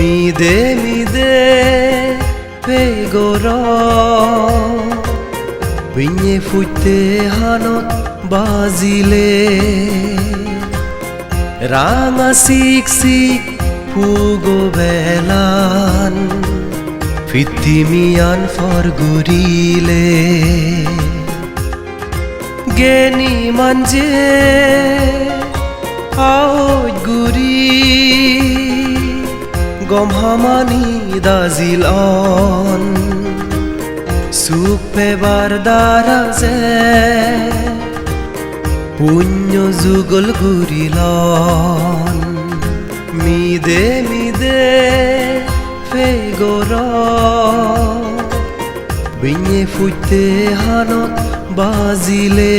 মিদে মিদে পেগর বিঞে ফুটতে হানত বাজিলে। রাঙা শিক শিক ফুগো বেলান ফিতিমিয়ান ফরগুরিলে গেনি মঞ্জে আওজ গুরি। গমহামানি দাজিল অন সুখ পেবার দ্বারা যে পুণ্য যুগল ঘুরিলন মিদে মিদে ফেগর। বিঞে ফুটতে হানত বাজিলে।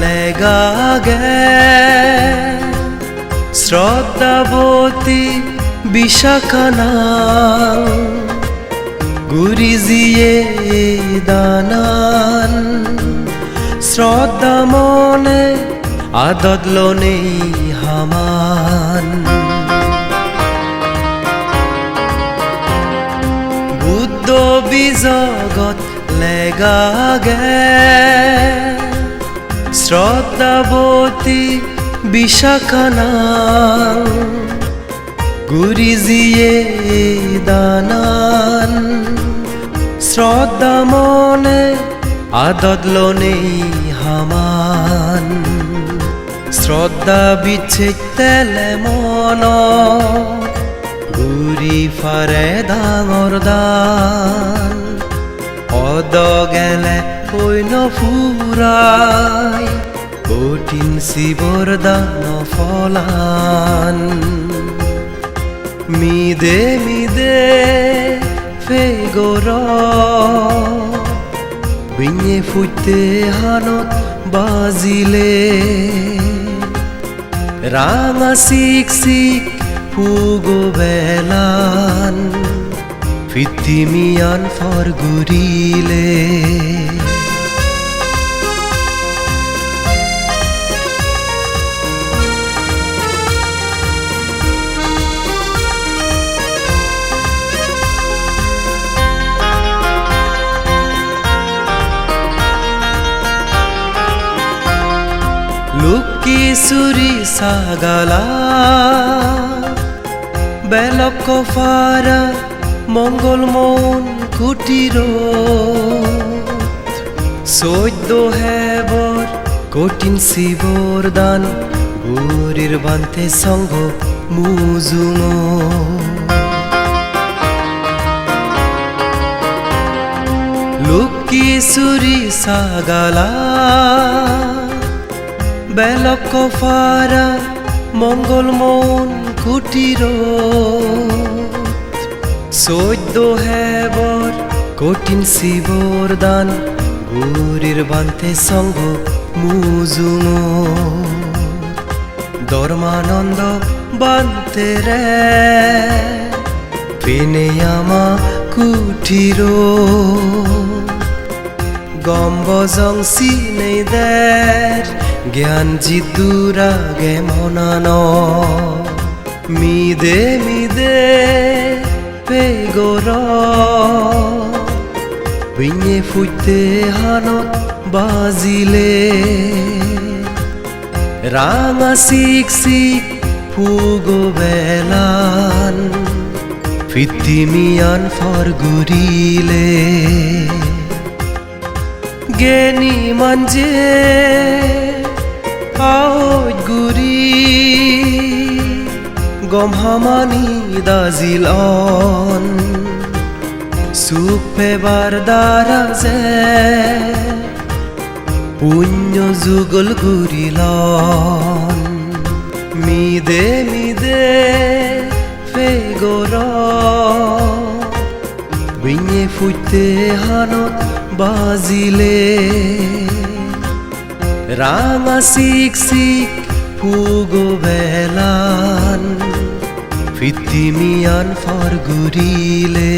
লেগাগে। শ্রদ্ধাবতী বিশাখানা গুরিজিয়ে দানান। শ্রদ্ধা মনে আদত নেই হামান। বুদ্ধ বিজগত লেগাগে। শ্রদ্ধাবতী বিশাখানা গুরিজিয়ে দানান। শ্রদ্ধা মনে আদত নেই হামান। শ্রদ্ধা বিচ্ছেদ তেলে মন। গুরি ফারে ডাঙর দান অদ গেলে কইন ফুরাই, কঠিন শিবর দান ফলান। মিদে মিদে, ফেগর বিঞে ফুটতে হানত বাজিলে। রাঙা শিক শিক ফুগো বেলান ফিতিমিয়ান ফরগুরিলে। লুকি সুরি সাগালা। বেলক ফারা মঙ্গল মন কুটির। সৈদ্য হেবর কঠিন শিবর দান গুরির বান্তে সঙ্গ মুজুম লুকি সুরি সাগালা। বেলক ফারা মঙ্গল মন কুটির। সৈদ্য হেবর, কঠিন শিবর দান, গুরির বান্তে সঙ্গ মুজুম। ধর্মানন্দ বান্তে রে পেনে আমা কুটির। গম্বজং সিনেই দের জ্ঞান জিদুরা গে মনান মিদে মিদে পেগর বিঞে ফুটতে হানত বাজিলে। রাঙা শিক শিক ফুগো বেলান। ফিতিমিয়ান ফরগুরিলে। গেনি মঞ্জে গুরি গমহামানি দাজিল অন সুখ পেবার দ্বারা যে পুণ্য যুগল ঘুরিলন মিদে মিদে ফেগর বিঞে ফুইতে হানত বাজিলে। রাঙা সিক সিক ফুগো বেলান ফিতিমিয়ান ফরগুরিলে